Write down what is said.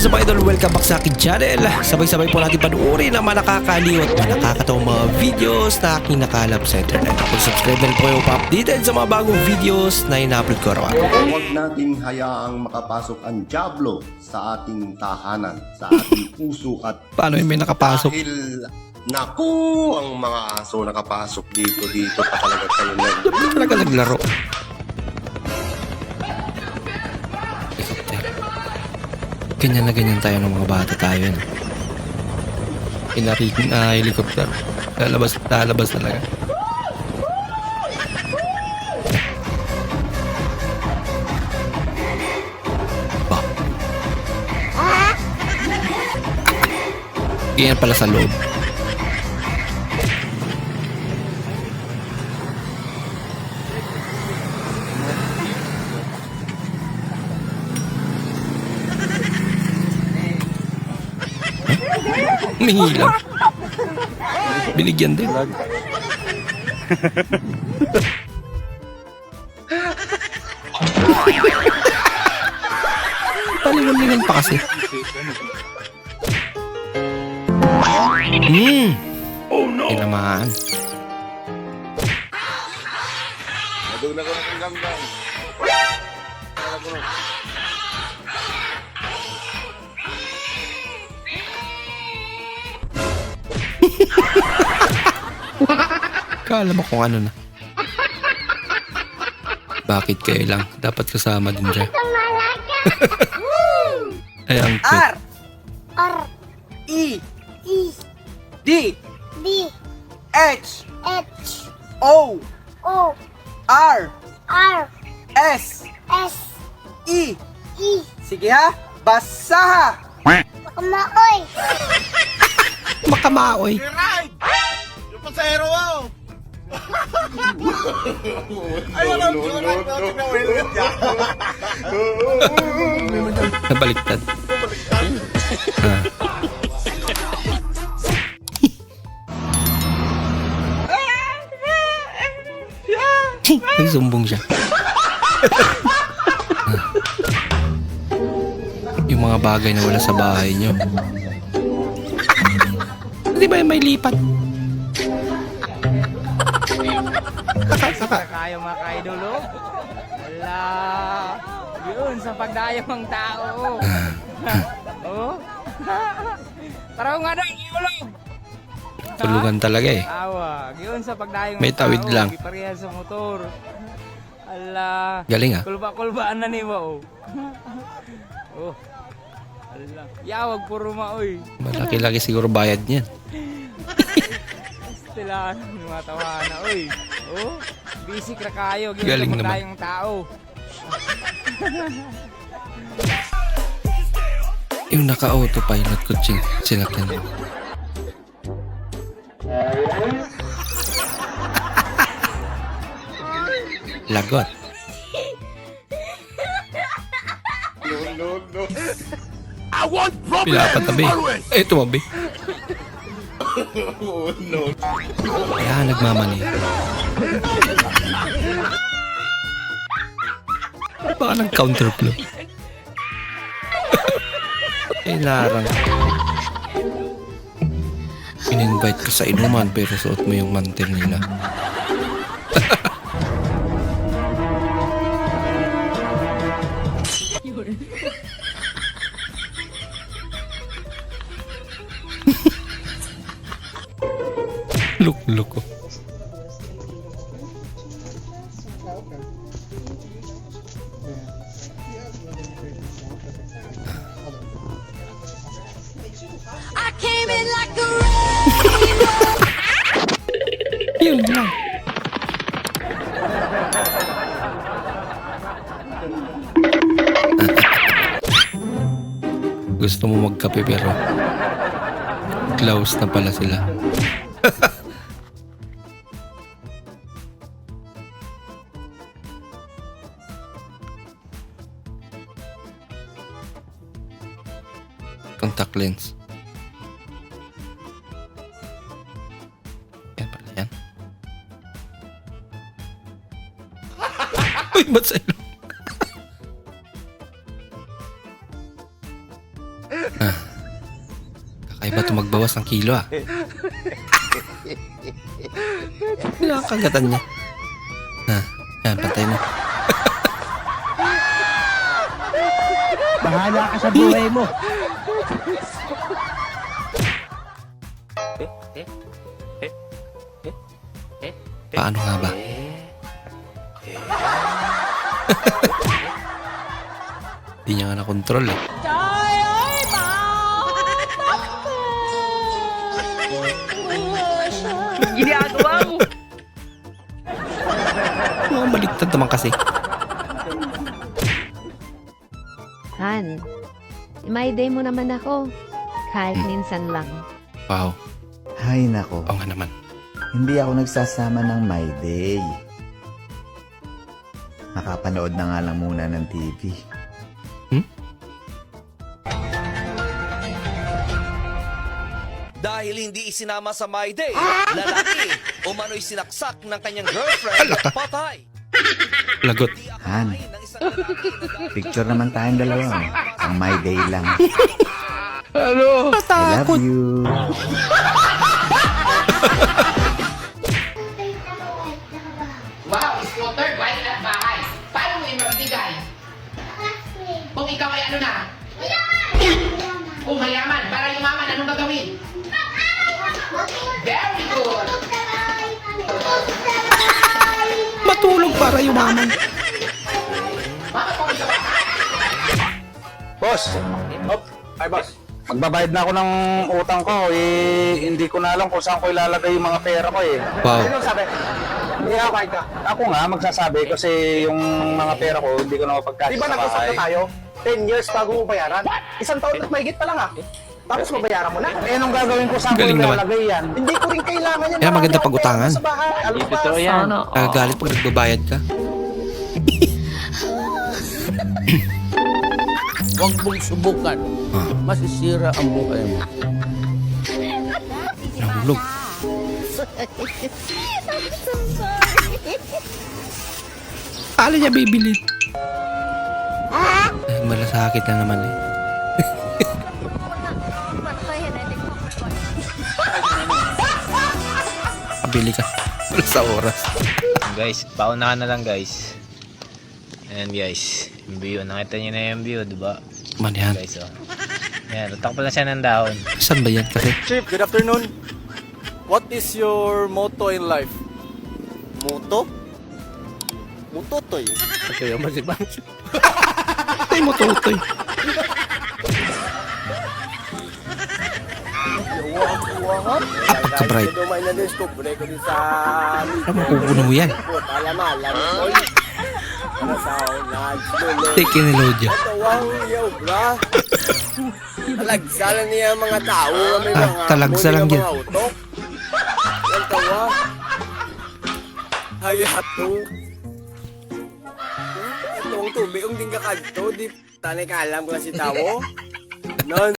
is up idol? Welcome back sa akin channel. Sabay-sabay po natin panuorin ang mga nakakaliw at mga nakakatawang mga videos na aking nakalap sa internet. Kung subscribe na po kayo pa-updated sa mga bagong videos na ina-upload ko araw Huwag nating hayaang makapasok ang Diablo sa ating tahanan, sa ating puso at Paano yung may nakapasok? dahil naku, ang mga aso nakapasok dito, dito pa talaga kayo nag... Talaga naglaro. Ganyan na ganyan tayo ng mga bata tayo. No? Pinaritin na helicopter. Lalabas, lalabas talaga. Ba? Ganyan pala sa loob. Umihilang. Binigyan din. Palingan-lingan pa kasi. Hmm. Oh no. Tinamaan. Naduna ko kang gambang. Kala mo kung ano na. Bakit kayo lang? Dapat kasama din dyan. Ay, ang cute. R. R. E. E. D. D. H. H. O. O. R. R. S. S. E. E. Sige ha, basa ha. Makamaoy Makamaoy. Yung pasero mo! Ayun ang natin na welcome dyan. Nabaliktad. Ah. Nagsumbong siya. Yung mga bagay na wala sa bahay nyo. Di ba yung may lipat? Kayo mga kaidolo. Wala. Yun, sa pagdayo ng tao. oh. Tara nga doon, iulog. Tulugan talaga eh. Awa, yun sa pagdayo ng May tawid tao. lang. Ipareha sa motor. Ala. Galing ah. Kulba-kulbaan na ni ba, oh. Yawag puro maoy. Malaki-laki siguro bayad niyan. Sila, mga tawa na, oy. Oh, busy ka kayo. Galing naman. pagdayong tao. Yung naka-autopilot ko, chin, sinakyan mo. Lagot. No, no, no. Pinapatabi. Eh, tumabi. Oh, no. Kaya nagmamani. Baka ng counterflow. eh, larang. In-invite ka sa inuman pero suot mo yung mantel nila. Luk-luk ko. I came in like a Yun lang. Gusto mo magkape pero close na pala sila. lens. Yan pala yan. Uy, ba't sa ilong? Kakaiba ito magbawas ng kilo ah. Nakakagatan niya. Ha, yan, pantay mo. Bahala ka sa buhay mo. Paano nga ba? Hindi niya nga na-control eh. Ginagawa mo. Mga baliktad naman kasi. Han, may day mo naman ako. Kahit minsan lang. Wow, Hay nako, oo nga naman. hindi ako nagsasama ng My Day. Nakapanood na nga lang muna ng TV. Dahil hindi isinama sa My Day, lalaki umano'y sinaksak ng kanyang girlfriend Alaka. patay. Lagot. Han, Ay, ng isang lalaki na dahil picture naman tayong dalawa. Ang My Day lang. Ano? I love you. Wow, scooter, bike at bahay. Paano mo imabigay? Kung ikaw ay ano na? Kung mayaman, para yumaman, anong gagawin? Very good. Matulog para yumaman. Boss! Oh, ay boss. Magbabayad na ako ng utang ko. Eh, hindi ko na alam kung saan ko ilalagay yung mga pera ko eh. Wow. Sino sabi? Hindi ako ka. Ako nga, magsasabi kasi yung mga pera ko, hindi ko na mapagkasya Di ba sa nag-usap bahay. na tayo? 10 years bago mo bayaran. Isang taon at mahigit pa lang ah. Tapos mabayaran mo na. Eh, anong gagawin ko saan ko Galing naman. ilalagay yan? Hindi ko rin kailangan yan. Kaya maganda Marami akong pag-utangan. Sa bahay. Alam mo ba? totoo yan. Nagagalit pag nagbabayad ka. Huwag mong subukan. Ah. Masisira ang buhay mo. Nahulog. Paano niya bibili? Eh, malasakit na naman eh. Pabili ka. Wala sa oras. Guys, paunahan na lang guys. Ayan guys. Yung view. Nakita niyo na yung view, di ba? Man yan. Guys, oh. Ayan, utak pala siya ng dahon. Saan ba yan kasi? Chief, good afternoon. What is your motto in life? Motto? Motto to eh. Ito yung masibang. Ay mo tutoy. Apat ka bright. Dumay na din scoop. Bure ko din sa... Ano makukuno mo yan? Alam mo, alam Take in Elodia. Tawang yaw, bra. Talagsalan niya ang mga tao may Ah, mga talagsa lang mga utok. Yan tawa. Ay, hato. Itong tubig, ang ding kakadto, di tanay ka alam na si Tawo. Non